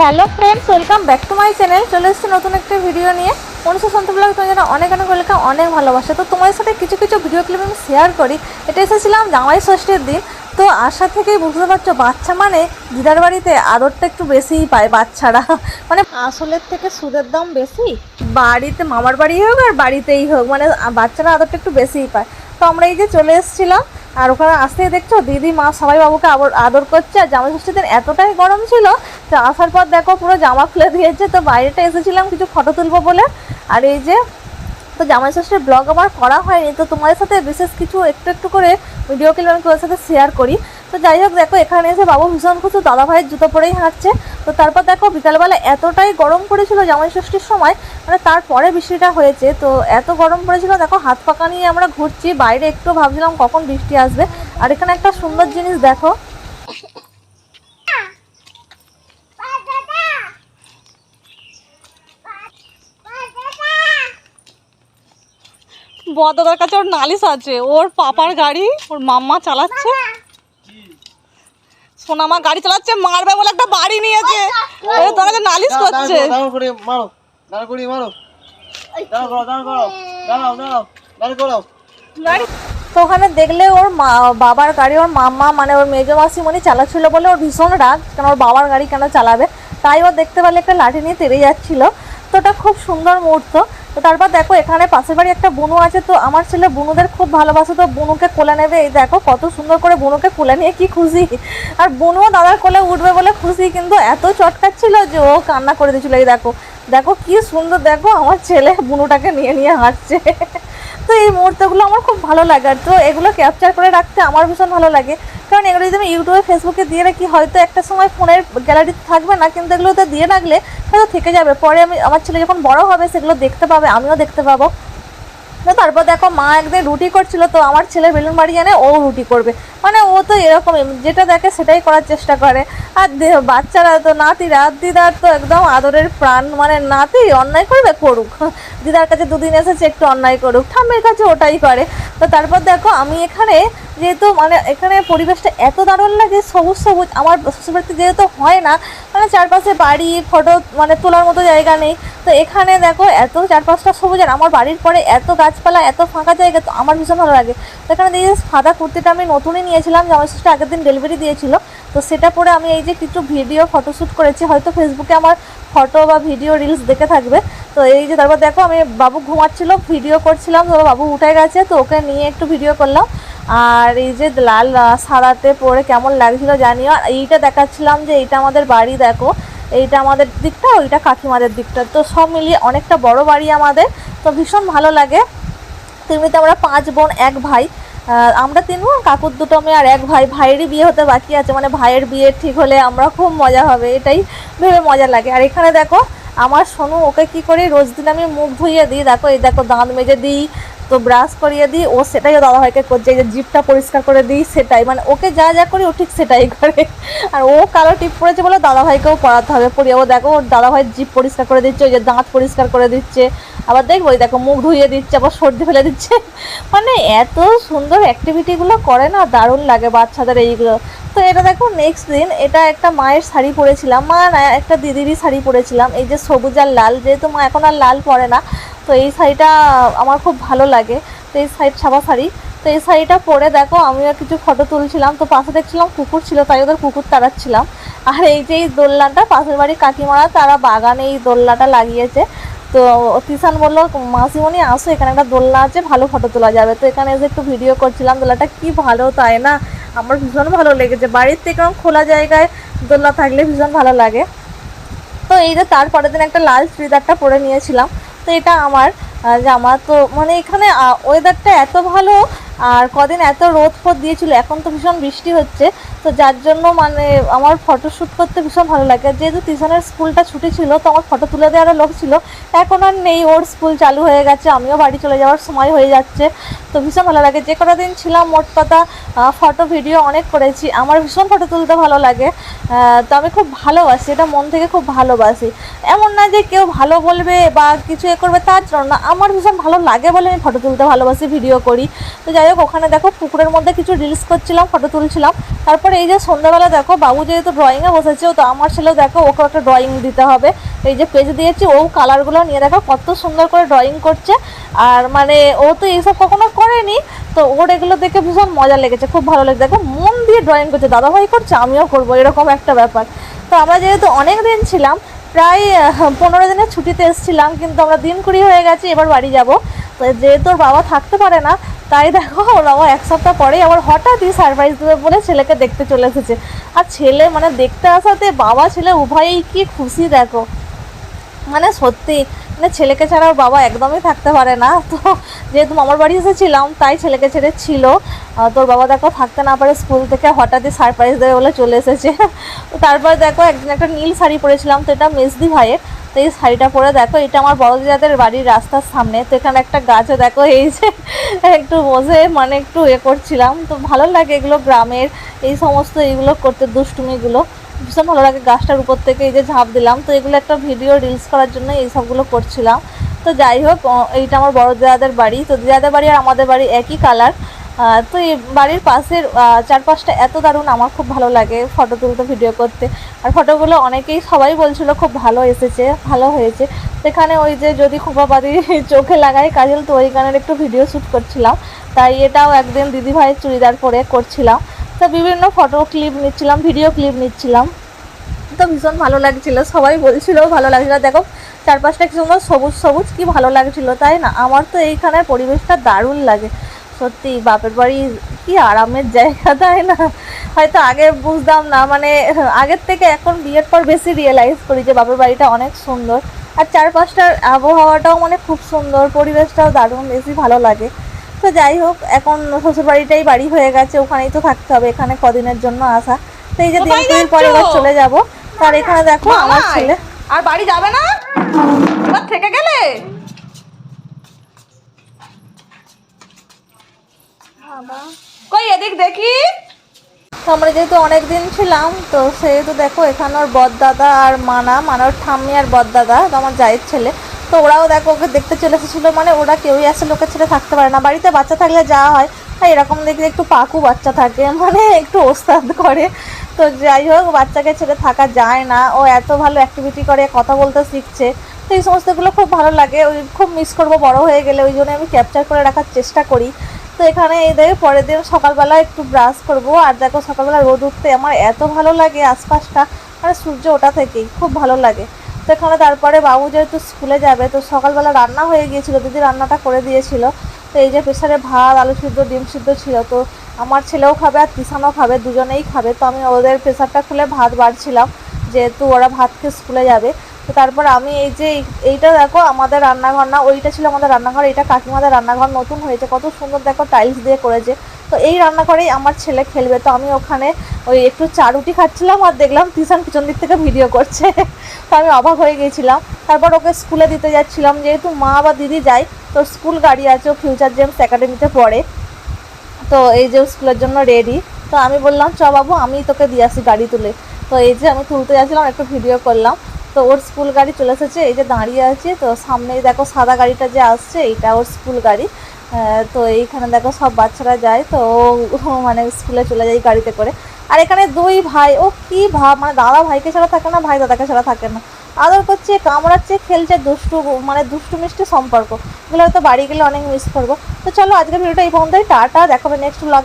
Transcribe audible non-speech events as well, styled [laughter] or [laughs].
Hello friends, welcome back to my channel. চলে এসেছি নতুন একটা ভিডিও নিয়ে। মনুষ্য সন্ত ব্লগ তোমার জন্য অনেক অনেক ওয়েলকাম, অনেক ভালোবাসা। তো তোমার সাথে কিছু কিছু ভিডিও ক্লিপ আমি শেয়ার করি। এটা এসেছিলাম জামাই ষষ্ঠীর দিন। তো আশা থেকেই বুঝতে পারছ, বাচ্চা মানে দিদার বাড়িতে আদরটা একটু বেশিই পায় বাচ্চারা। মানে আসলের থেকে সুদের দাম বেশি, বাড়িতে মামার বাড়ি হোক আর বাড়িতেই হোক মানে বাচ্চারা আদরটা একটু বেশিই পায়। তো আমরা এই যে চলে এসেছিলাম, আর ওখানে আসতেই দেখছ, দিদি, মা সবাই বাবুকে আদর করছে। আর জামাই ষষ্ঠীর দিন এতটাই গরম ছিল তো আসার পর দেখো পুরো জামা খুলে দিয়েছে, তো বাইরেটা এসেছিলাম কিছু ফটো তুলবো বলে। আর এই যে, তো জামাই ষষ্ঠীর ব্লগ আমার করা হয়নি, তো তোমাদের সাথে বিশেষ কিছু একটু একটু করে ভিডিও ক্লিপ আমি তোমাদের সাথে শেয়ার করি। তো যাই হোক, দেখো এখানে এসে বাবু ভীষণ খুশি দাদা ভাইয়ের জুতো পরেই হাঁটছে। তো তারপর দেখো বিকালবেলা এতটাই গরম পড়েছিল জামাই ষষ্ঠীর সময় মানে তারপরে বৃষ্টিটা হয়েছে, তো এত গরম পড়েছিল, দেখো হাত পাকা নিয়ে আমরা ঘুরছি, বাইরে একটু ভাবছিলাম কখন বৃষ্টি আসবে। আর এখানে একটা সুন্দর জিনিস দেখো বদাদার কাছে ওর নালিশ আছে। ওর পাপার গাড়ি ওর মাম্মা চালাচ্ছে। সোনামা গাড়ি চালাচ্ছে মারবে বলে একটা বাড়ি নিয়েছে। ও তোর কাছে নালিশ করছে। মারো মারো। তো ওখানে দেখলে ওর মা বাবার গাড়ি ওর মাম্মা মানে ওর মেজো মাসিমণি চালাচ্ছিল বলে ওর ভীষণ রাগ কেন ওর বাবার গাড়ি কেন চালাবে? তাই ও দেখতে পেলে একটা লাঠি নিয়ে তেড়ে যাচ্ছিল। ওটা খুব সুন্দর মুহূর্ত। তো তারপর দেখো, এখানে পাশের বাড়ি একটা বুনু আছে, তো আমার ছেলে বুনুদের খুব ভালোবাসে, তো বুনুকে কোলে নেবে। এই দেখো, কত সুন্দর করে বুনুকে কোলে নিয়ে কি খুশি। আর বুনুও দাদার কোলে উঠবে বলে খুশি, কিন্তু এত চটকাচ্ছিল যে ও কান্না করে দিয়েছিল, এই দেখো। দেখো কি সুন্দর, দেখো আমার ছেলে বুনুটাকে নিয়ে নিয়ে হাঁটছে। তো এই মুহূর্তগুলো আমার খুব ভালো লাগে আর তো এগুলো ক্যাপচার করে রাখতে আমার ভীষণ ভালো লাগে। কারণ এগুলো যদি আমি ইউটিউবে, ফেসবুকে দিয়ে রাখি, হয়তো একটা সময় ফোনের গ্যালারিতে থাকবে না, কিন্তু এগুলোতে দিয়ে রাখলে হয়তো থেকে যাবে। পরে আমি, আমার ছেলে যখন বড় হবে, সেগুলো দেখতে পাবে, আমিও দেখতে পাবো। তো তারপর দেখো মা একদিন রুটি করছিল, তো আমার ছেলে বেলুন বাড়ি জানে, ও রুটি করবে। মানে ও তো এরকম যেটা দেখে সেটাই করার চেষ্টা করে। আর বাচ্চারা তো নাতিরা দিদার তো একদম আদরের প্রাণ মানে নাতি অন্যায় করবে, করুক। দিদার কাছে দুদিন এসেছে, একটু অন্যায় করুক। ঠাম্মের কাছে ওটাই করে। তো তারপর দেখো, আমি এখানে যেহেতু মানে এখানে পরিবেশটা এত দারুণ লাগে সবুজ সবুজ, আমার শ্বশুরবাড়িতে যেহেতু হয় না মানে চারপাশে বাড়ি, ফটো মানে তোলার মতো জায়গা নেই। তো এখানে দেখো এত চারপাশটা সবুজ আর আমার বাড়ির পরে এত গাছপালা, এত ফাঁকা জায়গা, তো আমার ভীষণ ভালো লাগে। তো এখানে দেখি সাদা কুর্তিটা আমি নতুনই নিয়েছিলাম, জামাই ষষ্ঠী আগের দিন ডেলিভারি দিয়েছিল। তো সেটা পরে আমি এই যে কিছু ভিডিও ফটোশ্যুট করেছি, হয়তো ফেসবুকে আমার ফটো বা ভিডিও রিলস দেখে থাকবে। তো এই যে তারপর দেখো আমি বাবু ঘুমাচ্ছিল ভিডিও করছিলাম, তো বাবু উঠে গেছে, তো ওকে নিয়ে একটু ভিডিও করলাম। আর এই যে লাল সাদাতে পরে কেমন লাগছিল জানিও। আর এইটা দেখাচ্ছিলাম যে এইটা আমাদের বাড়ি, দেখো। এইটা আমাদের দিকটা, ওইটা কাকিমাদের দিকটা। তো সব মিলিয়ে অনেকটা বড় বাড়ি আমাদের, তো ভীষণ ভালো লাগে। তো এমনিতে আমরা পাঁচ বোন, এক ভাই। আমরা তিন বোন কাকুর দুটো মেয়ে আর এক ভাই। ভাইয়েরই বিয়ে হতে বাকি আছে মানে ভাইয়ের বিয়ে ঠিক হলে আমরা খুব মজা হবে, এটাই ভেবে মজা লাগে। আর এখানে দেখো, আমার সোনু ওকে কি করে, রোজ দিন আমি মুখ ধুইয়ে দিই। দেখো, এই দেখো, দাঁত মেজে দিই। তো ব্রাশ করিয়ে দিই, ও সেটাই ও দাদাভাইকে করছে যে জিপটা পরিষ্কার করে দিই, সেটাই। মানে ওকে যা যা করি, ও ঠিক সেটাই করে। আর ও কালো টিপ পড়েছে বলে দাদাভাইকেও পড়াতে হবে। পড়িয়ে ও দেখো, ওর দাদাভাই জিপ পরিষ্কার করে দিচ্ছে, ওই যে দাঁত পরিষ্কার করে দিচ্ছে। আবার দেখব, ওই দেখো, মুখ ধুয়ে দিচ্ছে, আবার সর্দি ফেলে দিচ্ছে। মানে এত সুন্দর অ্যাক্টিভিটিগুলো করে না, দারুণ লাগে বাচ্চাদের এইগুলো। তো এটা দেখো নেক্সট দিন এটা একটা মায়ের শাড়ি পরেছিলাম। মা না, একটা দিদিরই শাড়ি পরেছিলাম। এই যে সবুজ আর লাল, যেহেতু মা এখন আর লাল পরে না তো এই শাড়িটা আমার খুব ভালো লাগে। তো এই শাড়ি সাদা শাড়ি। তো এই শাড়িটা পরে দেখো, আমিও কিছু ফটো তুলছিলাম। তো পাশে দেখছিলাম কুকুর ছিল, তাই ওদের কুকুর তাড়াচ্ছিলাম। আর এই যে এই দোলনাটা, পাশের বাড়ির কাকিমারা তারা বাগানে এই দোলনাটা লাগিয়েছে। তো কিষান বলল, মাসিমণি, আসো, এখানে একটা দোলনা আছে, ভালো ফটো তোলা যাবে। তো এখানে এসে একটু ভিডিও করছিলাম, দোলনাটা কি ভালো, তাই না? আমার ভীষণ ভালো লেগেছে। বাড়ির থেকে খোলা জায়গায় দোলনা থাকলে ভীষণ ভালো লাগে। তো এই যে তারপরের দিন একটা লাল চুড়িদারটা পরে নিয়েছিলাম। তো এটা আমার যে আমার তো মানে এখানে ওয়েদারটা এত ভালো আর কদিন এত রোদ ফোদ দিয়েছিল, এখন তো ভীষণ বৃষ্টি হচ্ছে, তো যার জন্য মানে আমার ফটো শ্যুট করতে ভীষণ ভালো লাগে। যেহেতু টিউশনের স্কুলটা ছুটি ছিল, তো আমার ফটো তুলে দেওয়ারও লোক ছিল, এখন আর নেই, ওর স্কুল চালু হয়ে গেছে, আমিও বাড়ি চলে যাওয়ার সময় হয়ে যাচ্ছে, তো ভীষণ ভালো লাগে। যে কটা দিন ছিলাম, মোট কথা ফটো ভিডিও অনেক করেছি, আমার ভীষণ ফটো তুলতে ভালো লাগে তো আমি খুব ভালোবাসি, এটা মন থেকে খুব ভালোবাসি। এমন না যে কেউ ভালো বলবে বা কিছু এ করবে, তার জন্য আমার ভীষণ ভালো লাগে বলে আমি ফটো তুলতে ভালোবাসি ভিডিও করি, তো যাই হোক হোক ওখানে দেখো পুকুরের মধ্যে কিছু রিলস করছিলাম ফটো তুলছিলাম। তারপরে এই যে সন্ধ্যাবেলা দেখো, বাবু যেহেতু ড্রয়িংয়ে বসেছে, তো আমার ছেলেও দেখো ওকে একটা ড্রয়িং দিতে হবে। এই যে পেজ দিয়েছি, ও কালারগুলো নিয়ে দেখো কত সুন্দর করে ড্রয়িং করছে। আর মানে ও তো এইসব কখনো করেনি, তো ওর এগুলো দেখে ভীষণ মজা লেগেছে, খুব ভালো লেগেছে। দেখো, মন দিয়ে ড্রয়িং করছে দাদাভাই করছে, আমিও করব। এরকম একটা ব্যাপার। তো আমরা যেহেতু অনেক দিন ছিলাম, প্রায় পনেরো দিনের ছুটিতে এসেছিলাম, কিন্তু আমরা দিন কুড়ি হয়ে গেছি, এবার বাড়ি যাব। তো যেহেতু বাবা থাকতে পারে না, তাই দেখো, ওর বাবা এক সপ্তাহ পরেই আবার হঠাৎই সারপ্রাইজ দেবে বলে ছেলেকে দেখতে চলে এসেছে। আর ছেলে মানে দেখতে আসাতে বাবা ছেলে উভয়েই কি খুশি দেখো। মানে সত্যি মানে ছেলেকে ছাড়া ওর বাবা একদমই থাকতে পারে না। তো যেহেতু মামার বাড়ি এসেছিলাম, তাই ছেলেকে ছেড়ে ছিল। তোর বাবা দেখো থাকতে না পারে স্কুল থেকে হঠাৎই সারপ্রাইজ দেবে বলে চলে এসেছে। তো তারপর দেখো একদিন একটা নীল শাড়ি পরেছিলাম, তো এটা মেজদি ভাইয়ের। তো এই শাড়িটা পরে দেখো, এটা আমার বড়দিদাদের বাড়ির রাস্তার সামনে। তো এখানে একটা গাছে দেখো, এই যে একটু বসে মানে একটু এ করছিলাম। তো ভালো লাগে এগুলো গ্রামের এই সমস্ত এইগুলো করতে, দুষ্টুমিগুলো। ভীষণ ভালো লাগে গাছটার উপর থেকে এই যে ঝাঁপ দিলাম। তো এগুলো একটা ভিডিও রিলস করার জন্য এই সবগুলো করছিলাম। তো যাই হোক এইটা আমার বড় দিদাদের বাড়ি। তো দিদাদের বাড়ি আর আমাদের বাড়ি একই কালার তো এই বাড়ির পাশের চারপাশটা এত দারুণ, আমার খুব ভালো লাগে ফটো তুলতে ভিডিও করতে। আর ফটোগুলো অনেকেই, সবাই বলছিল খুব ভালো এসেছে, ভালো হয়েছে। সেখানে ওই যে যদি খোপাবাদি [laughs] চোখে লাগায়, কাজল তো ওই গানের একটু ভিডিও শ্যুট করছিলাম। তাই এটাও একদিন দিদিভাইয়ের চুড়িদার পরে করছিলাম। তো বিভিন্ন ফটো ক্লিপ নিচ্ছিলাম ভিডিও ক্লিপ নিচ্ছিলাম। তো ভীষণ ভালো লাগছিল, সবাই বলছিল ভালো লাগছিল। দেখো, চারপাশটা কি সুন্দর সবুজ সবুজ, কি ভালো লাগছিল, তাই না? আমার তো এইখানের পরিবেশটা দারুণ লাগে। সত্যি, বাপের বাড়ি কি আরামের জায়গা, তাই না? হয়তো আগে বুঝতাম না মানে আগের থেকে এখন বিয়ের পর বেশি রিয়েলাইজ করি যে বাপের বাড়িটা অনেক সুন্দর। আর চারপাশটার আবহাওয়াটাও মানে খুব সুন্দর, পরিবেশটাও দারুণ, বেশি ভালো লাগে। তো যাই হোক এখন শ্বশুরবাড়িটাই বাড়ি হয়ে গেছে ওখানেই তো থাকতে হবে এখানে কদিনের জন্য আসা। তো এই যে দিন কোথায় পরে এবার চলে যাব। তার এখানে দেখো আমার ছেলে। আর বাড়ি যাবে না? এবার থেকে গেলে? কই এদিক দেখি। আমরা যেহেতু অনেকদিন ছিলাম তো সেহেতু দেখো এখানে ওর বদদাদা আর মানা মানার ঠাম্মি আর বদদাদা তো আমার জায়ের ছেলে। তো ওরাও দেখো, ওকে দেখতে চলে এসেছিল মানে ওরা কেউই আসলে ওকে ছেড়ে থাকতে পারে না। বাড়িতে বাচ্চা থাকলে যাওয়া হয়, আর এরকম দেখলে একটু পাকু বাচ্চা থাকে [laughs] মানে একটু ওস্তাদ করে। তো যাই হোক, বাচ্চাকে ছেড়ে থাকা যায় না। ও এত ভালো অ্যাক্টিভিটি করে, কথা বলতে শিখছে। তো এই সমস্তগুলো খুব ভালো লাগে। ওই খুব মিস করব বড় হয়ে গেলে, ওই জন্য আমি ক্যাপচার করে রাখার চেষ্টা করি। তো এখানে এই দেখো, পরের দিন সকালবেলা একটু ব্রাশ করব। আর দেখো, সকালবেলা রোদ উঠতে আমার এত ভালো লাগে আশপাশটা। মানে সূর্য ওটা থেকেই, খুব ভালো লাগে। তো তারপরে বাবু যেহেতু স্কুলে যাবে, তো সকালবেলা রান্না হয়ে গিয়েছিল, দিদি রান্নাটা করে দিয়েছিল। তো এই যে প্রেশারে ভাত, আলু সিদ্ধ, ডিম সিদ্ধ ছিল, তো আমার ছেলেও খাবে আর তিসানও খাবে, দুজনেই খাবে। তো আমি ওদের প্রেশারটা খুলে ভাত বাড়ছিলাম, যেহেতু ওরা ভাত খেয়ে স্কুলে যাবে। তো তারপর আমি এই যে এই- এইটা দেখো, আমাদের রান্নাঘর না, ওইটা ছিল আমাদের রান্নাঘর, এটা কাকিমাদের রান্নাঘর, নতুন হয়েছে, কত সুন্দর দেখো টাইলস দিয়ে করেছে। তো এই রান্নাঘরেই আমার ছেলে খেলবে, তো আমি ওখানে ওই একটু চা রুটি খাচ্ছিলাম আর দেখলাম তিসান পিছন দিক থেকে ভিডিও করছে। তো আমি অবাক হয়ে গিয়েছিলাম তারপর ওকে স্কুলে দিতে যাচ্ছিলাম, যেহেতু মা বা দিদি যায়, তো স্কুল গাড়ি আছে, ও ফিউচার জেমস একাডেমিতে পড়ে। তো এই যে স্কুলের জন্য রেডি তো আমি বললাম, চ বাবু, আমি তোকে দিয়ে আসি গাড়ি তুলে। তো এই যে আমি তুলতে যাচ্ছিলাম, একটু ভিডিও করলাম। তো ওর স্কুল গাড়ি চলে এসেছে, এই যে দাঁড়িয়ে আছে, তো সামনেই দেখো সাদা গাড়িটা যে আসছে, এইটা ওর স্কুল গাড়ি। তো এইখানে দেখো সব বাচ্চারা যায়, তো মানে স্কুলে চলে যায় গাড়িতে করে। আর এখানে দুই ভাই, ও কি ভাব মানে দাদা ভাইকে ছাড়া থাকে না, ভাই দাদাকে ছাড়া থাকে না। আদর করছে, কামড়াচ্ছে, খেলছে, দুষ্টু মানে দুষ্টু মিষ্টি সম্পর্ক। এগুলো হয়তো বাড়ি গেলে অনেক মিস করব। তো চলো আজকে ভিডিওটা এই পর্যন্তই, টাটা, দেখাবে নেক্সট ব্লগ